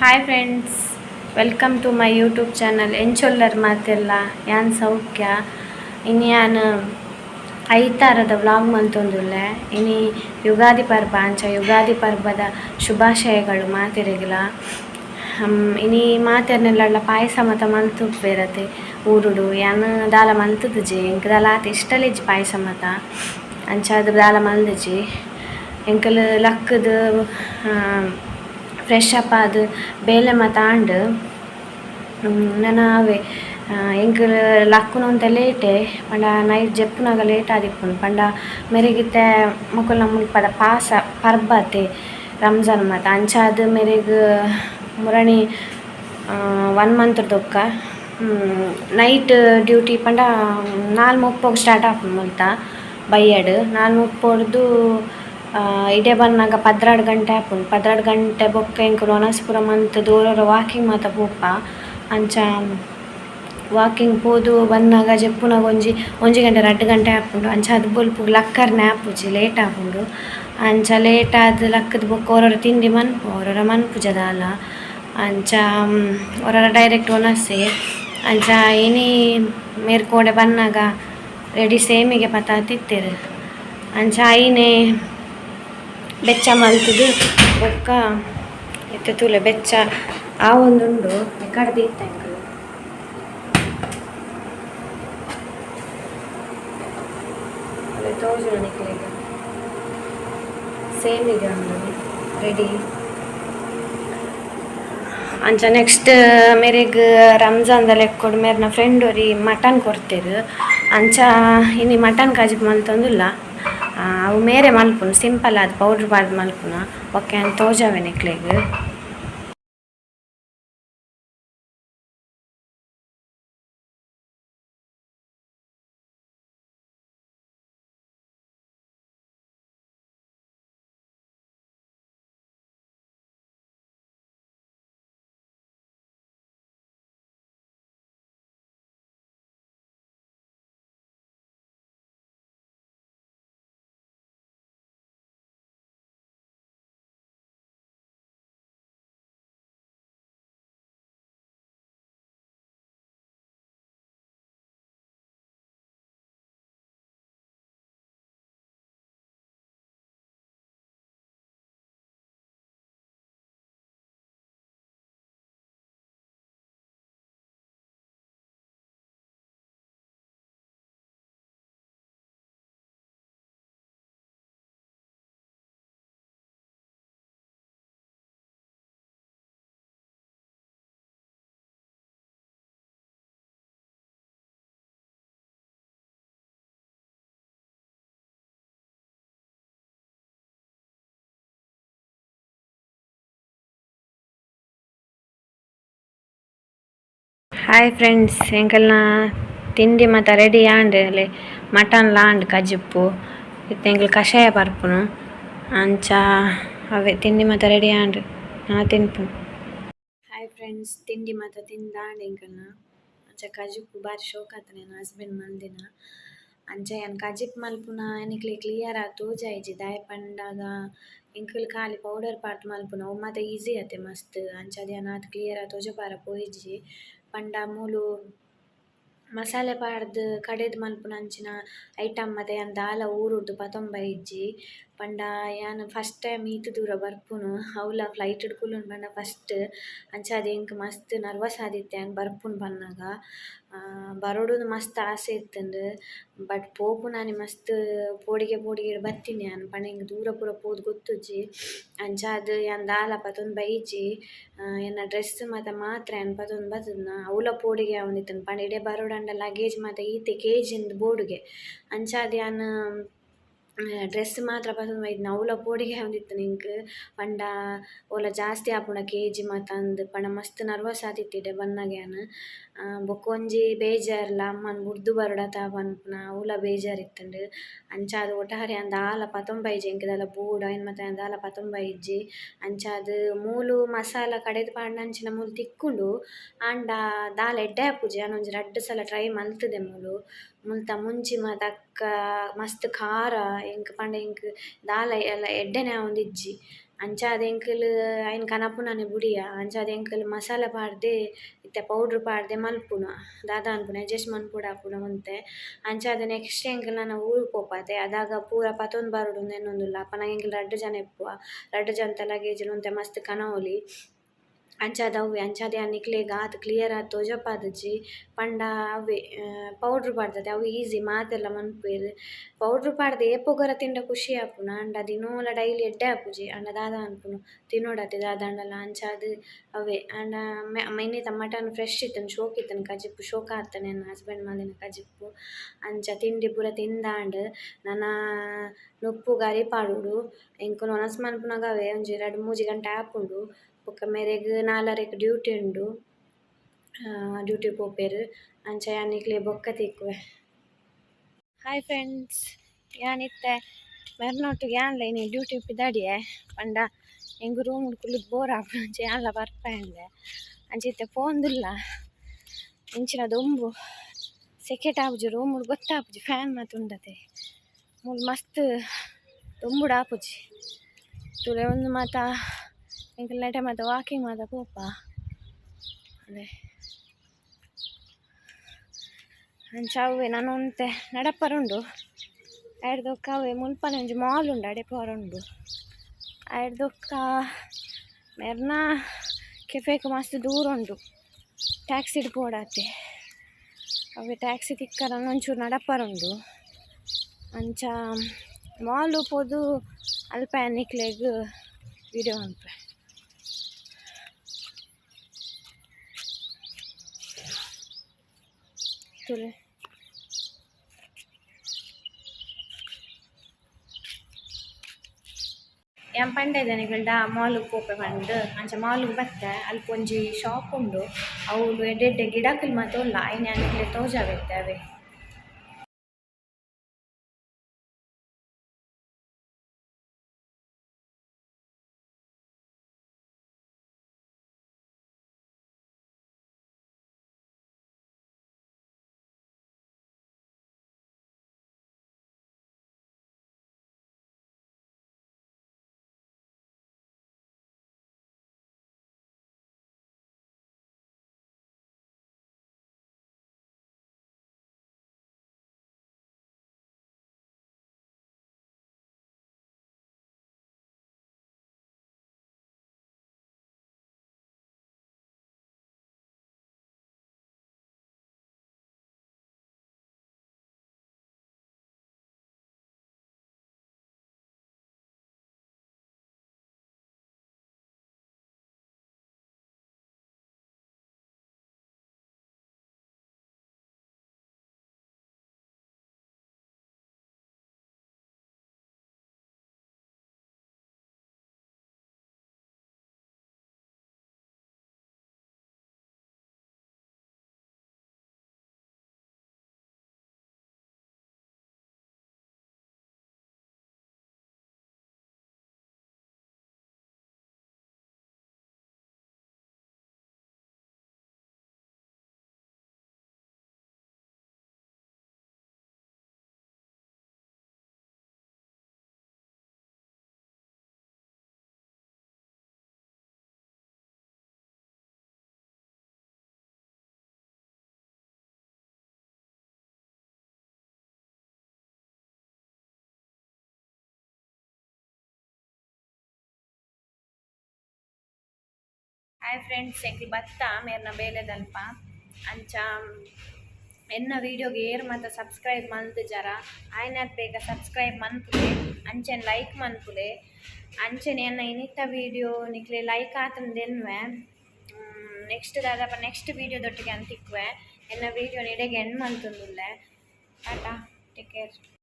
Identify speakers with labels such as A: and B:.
A: Hi friends welcome to my YouTube channel ಎಂಚೊಲ್ಲರ್ ಮಾತೆಲ್ಲ ಯಾನ್ ಸೌಖ್ಯ ಇನ್ನು ಯಾನ್ ಐತಾರದ ವ್ಲಾಗ್ ಮಲ್ತೊಂದುಲ್ಲೆ ಇನಿ ಯುಗಾದಿ ಪರ್ಬ, ಅಂಚ ಯುಗಾದಿ ಪರ್ಬದ ಶುಭಾಶಯಗಳು ಮಾತಿರಗಿಲ್ಲ. ಇನಿ ಮಾತೆರ್ನೆಲ್ಲ ಪಾಯಸ ಮಾತ ಮಲ್ತುಪ್ಪೆರತೆ ಊರುಡು, ಯಾನ್ ದಾಲ ಮಲ್ತುದುಜಿ ಎಂಕ್ ದಾಲ ಆತ ಪಾಯಸ ಮತ. ಅಂಚ ಅದು ದಾಲ ಮಲ್ದೆಜಿ ಎಂಕಲ್ ಲಕ್ಕುದು ಫ್ರೆಶ್ ಅಪ್ ಆದ ಬೇಲೆ ಮಾತ ಆಂಡ್ ಅವೇ ಎಂಕಲ್ ಲಕ್ಕುನೊಂತ ಲೇಟೆ ಪಂಡ ನೈಟ್ ಜೆಪ್ಪುನಗ ಲೇಟ್ ಆದಿಪ್ಪುಂಡು. ಪಂಡ ಮೆರೆಗಿತ್ತೆ ಮೊಕುಲ್ನ ಪದ ಪಾಸ, ಪರ್ಬತೆ, ರಂಜಾನ್ ಮಾತ. ಅಂಚಾದ ಮೆರೆಗ್ ಮುರಣಿ ಒನ್ ಮಂತ್ ದೊಕ್ಕ ನೈಟ್ ಡ್ಯೂಟಿ ಪಂಡ ನಾಲ್ ಮುಪ್ಪಗ್ ಸ್ಟಾರ್ಟ್ ಆಪುಂಡು ಮುಲ್ತ ಬೈಯಡ್. ನಾಲ್ ಮುಪ್ಪೊಡ್ದು ಇಡೆ ಬನ್ನಾಗ ಪದ್ರಾಡ್ ಗಂಟೆ ಆಪುಂಡು. ಪದ್ರಾಡ್ ಗಂಟೆ ಬೊಕ್ಕ ಎಂಕುಲು ಅನಸ್ಪುರ ಮಂತ್ ದೂರರ ವಾಕಿಂಗ್ ಮಾತ ಪೋಪ. ಅಂಚ ವಾಕಿಂಗ್ ಪೋದು ಬಂದಾಗ ಜಪ್ಪುನಾಗ ಒಂಜಿ ಒಂಜಿ ಗಂಟೆ, ರಡ್ಡ್ ಗಂಟೆ ಆಪುಂಡು. ಅಂಚ ಅದು ಬೊಲ್ಪು ಲಕ್ಕರ್ನೆ ಆಪುಜಿ ಲೇಟ್ ಆಪುಂಡು. ಅಂಚ ಲೇಟ್ ಆದ್ ಲಕ್ಕದ ಬೊಕ್ಕ ಒರೊರ ತಿಂಡಿ ಮನ್ಪು ಒರೊರ ಮನ್ಪುಜಿ ದಾಲ ಅಂಚ ಒರರ ಡೈರೆಕ್ಟ್ ಒನಸೆ ಅಂಚ ಇನಿ ಮೇರ್ಕೋಡೆ ಬನ್ನಾಗ ರೆಡಿ ಸೇಮಿಗೆ ಪತ ತಿತ್ತೆರ್. ಅಂಚ ಐನೆ ಬೆಚ್ಚ ಮಲ್ತಿದ್ದು ಬೊಕ್ಕ ಎತ್ತ ತೂಲೆ ಬೆಚ್ಚ. ಆ ಒಂದುಂಡು ಕಡ್ದು ಸೇಮಿಗೆ ಉಂಡು ರೆಡಿ ಅಂಚ ನೆಕ್ಸ್ಟ್ ಮೇರೆಗ್ ರಂಜಾನ್ದಲ್ಲಿ ಕೊಡ್ಮೇರೆ ನಾ ಫ್ರೆಂಡ್ ಅವ್ರಿ ಮಟನ್ ಕೊರ್ತೆರ್ ಅಂಚ, ಇನ್ನು ಮಟನ್ ಕಾಜಿಪ್ ಮಲ್ತೊಂದುಲ್ಲ ಅವು ಮೇರೆ ಮಲ್ಪುನು ಸಿಂಪಲ್ ಆದ್ ಪೌಡ್ರ್ ಪಾಡ್ದ್ ಮಲ್ಪುನ ಬೊಕ್ಕ ಆನ್ ತೋಜಾವೆ ಹಾಯ್ ಫ್ರೆಂಡ್ಸ್ ಎಂಕಲ್ನ ತಿಂಡಿ ಮಾತ ರೆಡಿ ಆಂಡ್ ಲೇ ಮಟನ್ ಲಾಂಡ್ ಕಜಿಪ್ಪು ಇತ್ತೆ ಎಂಕುಲು ಕಷಾಯ ಬರ್ಪುನು ಅಂಚ ಅವೆ ತಿಂಡಿ ಮಾತ ರೆಡಿ ಆಂಡ್ ನಾ ತಿನ್ಪುನು ಹಾಯ್ ಫ್ರೆಂಡ್ಸ್ ತಿಂಡಿ ಮಾತ ತಿಂದಾಂಡ್ ಎಂಕಲ್ನ ಅಂಚ ಕಜಿಪ್ಪು ಬಾರಿ ಶೋಕ್ ಆತುಂಡು ಎನ್ನ ಹಸ್ಬೆಂಡ್ ಮಂದಿನ ಅಂಚ ಏನು ಕಜಿಪ್ ಮಲ್ಪುನ ನಿಕ್ಲೆಗ್ ಕ್ಲಿಯರ್ ಆದ್ ತೋಜಾಯಿಜ್ಜಿ ದಾಯೆ ಪಂಡಾಗ ಎಂಕುಲು ಖಾಲಿ ಪೌಡರ್ ಪಾಟ್ ಮಲ್ಪುನ ಅವು ಮಾತ ಈಸಿ ಆತೆ ಮಸ್ತ್ ಅಂಚ ಅದೇ ಆತ್ ಕ್ಲಿಯರ್ ಆದ್ ತೋಜಪಾರ ಪೋಯಿಜ್ಜಿ ಪಂಡ ಮೂಲು ಮಸಾಲೆ ಪಾಡ್ದ್ ಕಡೆದ್ ಮಲ್ಪುನಂಚಿನ ಐಟಮ್ ಮಾತ ಯಾನ್ ದಾಲ ಊರುರ್ದು ಪತೊಂಬ ಇಜ್ಜಿ ಪಂಡ, ಯಾನ್ ಫಸ್ಟ್ ಟೈಮ್ ಈತ್ ದೂರ ಬರ್ಪುನು, ಅವ್ಲ ಫ್ಲೈಟ್ ಕುಲ್ಲುಂಡು ಪಂಡ ಫಸ್ಟ್ ಅಂಚಾದ್ ಎಂಕ್ ಮಸ್ತ್ ನರ್ವಸ್ ಆದಿತ್ತೆ ಯಾನ್ ಬರ್ಪುನು ಪನ್ನಗ ಬರೊಡುಂದು ಮಸ್ತ್ ಆಸೆ ಇತ್ತುಂಡು ಬಟ್ ಪೋಪುನಾನೆ ಮಸ್ತ್ ಪೋಡಿಗೆ ಪೋಡಿಗೆಡ್ ಬತ್ತಿನಿ ಯಾನ್, ಪಂಡ ಎಂಕ್ ದೂರ ಪೂರ ಪೋದು ಗೊತ್ತುಜ್ಜಿ. ಅಂಚಾದ್ ಯಾನ್ ದಾಲ ಪತೊಂದು ಬೈಜಿ ಎನ್ನ ಡ್ರೆಸ್ ಮಾತ ಮಾತ್ರ ಯಾನ್ ಪತೊಂದು ಬತ್ತುನ ಅವ್ಲ ಪೋಡಿಗೆ ಆವೊಂದಿತ್ತುಂಡು ಪಂಡ ಇಡೆ ಬರೊಡಾಂಡ ಲಗೇಜ್ ಮಾತ ಈತೆ ಕೇಜಿಂದ್ ಬೋಡುಗೆ. ಅಂಚಾದ್ ಯಾನ್ ಡ್ರೆಸ್ ಮಾತ್ರ ಪತೊಂದು ಬೈದಿನ ಅವ್ಲ ಪೋಡಿಗೆ ಆವೊಂದಿತ್ತುಂಡು ನಿಂಕ್ ಪಂಡ ಓಲ ಜಾಸ್ತಿ ಆಪುಂಡ ಕೇಜಿ ಮಾತ ಅಂದ್. ಪಂಡ ಮಸ್ತ್ ನರ್ವಸ್ ಆದಿತ್ತಿ ಇಡೆ ಬನ್ನಗ ಯಾನ್ ಬೊಕ ಒಂಜಿ ಬೇಜಾರ್ಲ, ಅಮ್ಮನ್ ಬುರ್ದು ಬರೊಡತ ಪನ್ಪುನ ಅವ್ಲ ಬೇಜಾರ್ ಇತ್ತುಂಡು ಅಂಚಾದ್ ಒಟ್ಟಾರೆ ಯಾನ್ ಆಲ ಪತೊಂಬೈಜಿ ಎಂಕ್ ದಾಲ ಬೋಡು ಮಾತ ಯಾನ್ ದಾಲ ಪತೊಂಬೈಜ್ಜಿ ಅಂಚಾದ್ ಮೂಲು ಮಸಾಲ ಕಡೆದ್ ಪಾಡ್ನಂಚಿನ ಮೂಲು ತಿಕ್ಕುಂಡು. ಆಂಡ ದಾಲ ಎಡ್ಡೆ ಆಪುಜಿ ಒಂಜಿ ರಡ್ಡ್ ಸಲ ಟ್ರೈ ಮಲ್ತುದೆ ಮೂಲು. ಮುಲ್ತ ಮುಂಚಿ ಮಾತ ಅಕ್ಕ ಮಸ್ತ್ ಖಾರ, ಎಂಕ್ ಪಂಡ ಎಂಕ್ ದಾಲ ಎಡ್ಡೆನೆ ಆವೊಂದಿಜ್ಜಿ ಅಂಚಾದ್ ಎಂಕುಲು ಐನ್ ಕನಪುನನೆ ಬುಡಿಯ. ಅಂಚಾದ್ ಎಂಕುಲು ಮಸಾಲ ಪಾಡ್ದೆ, ಇತ್ತೆ ಪೌಡ್ರ್ ಪಾಡ್ದೆ ಮಲ್ಪುನ, ದಾದ ಅನ್ಪುನ ಎಡ್ಜಸ್ಟ್ ಮನ್ಪುಡಾಪುನ ಒಂತೆ. ಅಂಚಾದ ನೆಕ್ಸ್ಟ್ ಎಂಕುಲು ನನ ಊರುಗ್ ಪೋಪಾತೆ. ಅದಾಗ ಪೂರ ಪತೊಂದು ಬಾರುಡು ಉಂದು ಎನ್ನೊಂದುಲ್ಲ ಅಪ್ಪ ನಂಗೆ ಎಂಕುಲು ರಡ್ಡ್ ಜನ ಇಪ್ಪುವ ರಡ್ಡ್ ಜನತ ಲಗೇಜ್ಲ್ ಒಂತೆ ಮಸ್ತ್ ಕನವೊಲಿ. ಅಂಚಾದ್ ಅವ್ವೆ ಅಂಚಾದ್ ಯಾನ್ ನಿಕ್ಲೆಗ್ ಆತ್ ಕ್ಲಿಯರ್ ಆದ್ ತೋಜಪಾದುಜಿ ಪಂಡ ಅವ್ವೆ ಪೌಡ್ರ್ ಪಾಡ್ದದೆ ಅವು ಈಸಿ ಮಾತೆಲ್ಲ ಮನ್ಪುವೆರ್ ಪೌಡ್ರ್ ಪಾಡ್ದೆ ಏಪೊಗರ ತಿಂಡ ಖುಷಿ ಆಪುನ ಆಂಡ ದಿನೋಲ ಡೈಲಿ ಎಡ್ಡೆ ಆಪುಜಿ ಆಂಡ ದಾದ ಅನ್ಪುನು ತಿನ್ನೊಡತೆ ದಾದಾಂಡಲ ಅಂಚಾದ್ ಅವ್ವೆ ಆಂಡ ಇನ್ನಿತ ಮಟನ್ ಫ್ರೆಶ್ ಇತ್ತ್ಂಡ್ ಶೋಕ್ ಇತ್ತ್ಂಡ್ ಕಜಿಪ್ಪು ಶೋಕ ಆತುಂಡು ಎನ್ನ ಹಸ್ಬೆಂಡ್ ಮಲ್ದಿನ ಕಜಿಪ್ಪು ಅಂಚ ತಿಂಡಿ ಪೂರ ತಿಂದಾಂಡ್ ನನ ನುಪ್ಪುಗು ಅರಿಪಾಡುಡು ಎಂಕುಲು ಒನಸ್ ಮನ್ಪುನಗ ಅವ್ವೆ ಒಂಜಿ ರಡ್ಡ್ ಮೂಜಿ ಗಂಟೆ ಆಪುಂಡು ಬೊಕ ಮೇರೆಗ್ ನಾಲರೆಗ್ ಡ್ಯೂಟಿ ಉಂಡು. ಡ್ಯೂಟಿ ಪೋಪೆರ್. ಅಂಚ ಯಾನ್ ನಿಕ್ಲೆ ಬೊಕ್ಕ ತಿಕ್ಕುವೆ. Hi friends, ಯಾನಿತ್ತೆ? ಮೆರ್ನೊಟ್ಟಿಗೆ ಯಾನ್ಲ ಇನಿ ಡ್ಯೂಟಿ ಉಪ್ಪಿದಾಡಿಯೆ ಪಂಡ ಎಂಕ್ ರೂಮ್ ಕುಲ್ಲುದು ಬೋರ್ ಆಗ್ಬಿಡು ಅಂಚೆ ಯಾನ್ಲ ಬರ್ಪಯಂದೆ ಅಂಚ ಇತ್ತೆ ಪೋಂದುಲ್ಲ. ಇಂಚಿನ ದೊಂಬು. ಸೆಕೆಟ್ ಆಪುಜಿ ರೂಮ್ ಗೊತ್ತಾಪುಜಿ ಫ್ಯಾನ್ ಮಾತ ಉಂಡತೆ. ಮೂಲು ಮಸ್ತ್ ದೊಂಬುಡು ಆಪುಜಿ. ತುಲೆ ಒಂದು ಮಾತ ಎಂಕಲ್ನ ನೆಟೆ ಮಾತ ವಾಕಿಂಗ್ ಮಾತ ಪೋಪ ಅದೇ ಅಂಚ ಅವ್ವೆ ನಾನು ಒಂತೆ ನಡಪರುಂಡು ಐಡ್ ದೊಕ್ಕ ಅವ್ವೆ ಮುಲ್ಪನೆ ಒಂಜಿ ಮಾಲ್ ಉಂಡು ಅಡೆ ಪೋರುಂಡು ಐಡ್ ದೊಕ್ಕ ಮೆರ್ನ ಕೆಫೆಗ್ ಮಸ್ತ್ ದೂರ ಉಂಡು ಟ್ಯಾಕ್ಸಿಡ್ ಪೋಡಾತೆ ಅವ್ವೆ ಟ್ಯಾಕ್ಸಿ ತಿಕ್ಕರೆ ಒಂಚೂರು ನಡಪರುಂಡು ಅಂಚ ಮಾಲ್ ಪೋದು ಅಲ್ಪ ನಿಕ್ಲೆಗ್ ವಿಡಿಯೋ ಮನ್ಪೆ ತುಲೆ ಯಾನ್ ಇದ್ದಾನೆ ನಿಕುಲ್ಡ ಮಾಲ್ಗ್ ಪೋಪೆ ಪಂಡ್ ಅಂಚ ಮಾಲ್ಗ್ ಬತ್ತೆ ಅಲ್ಪ ಒಂಜಿ ಶಾಪ್ ಉಂಡು. ಅವು ಎಡ್ಡೆಡ್ಡೆ ಗಿಡಕುಲು ಮಾತ ಉಲ್ಲ. ಐನ್ ಯಾನ್ ನಿಕ್ಲೆ ತೋಜಾವೆತ್ತೆ ಅವೆ. ಹಾಯ್ ಫ್ರೆಂಡ್ಸ್ ಎಂಕ್ಲೆ ಬತ್ತ? ಮೇರ್ನ ಬೇಲೆದಲ್ಪ ಅಂಚ, ಎನ್ನ ವೀಡಿಯೋಗೆ ಏರ್ ಮಾತ ಸಬ್ಸ್ಕ್ರೈಬ್ ಮಲ್ತ್ ಜರ. ಆಯ್ನಾತ್ ಬೇಗ ಸಬ್ಸ್ಕ್ರೈಬ್ ಮನ್ಪುಲೆ ಅಂಚೆನ್ ಲೈಕ್ ಮನ್ಪುಲೆ ಅಂಚೆನ್ ಎನ್ನ ಇನ್ನಿತ್ತ ವೀಡಿಯೋ ನಿಕ್ಲೆ ಲೈಕ್ ಆತಂದೆನ್ವೆ ನೆಕ್ಸ್ಟ್ ದಾದಪ್ಪ ನೆಕ್ಸ್ಟ್ ವೀಡಿಯೋದೊಟ್ಟಿಗೆ ಅಂತಿಕ್ವೆ. ಎನ್ನ ವೀಡಿಯೋ ನಿಡೆಗೆ ಎಂಡ್ ಮಲ್ತೊಂದುಲ್ಲೆ ಟಾಟಾ ಟೇಕ್ ಕೇರ್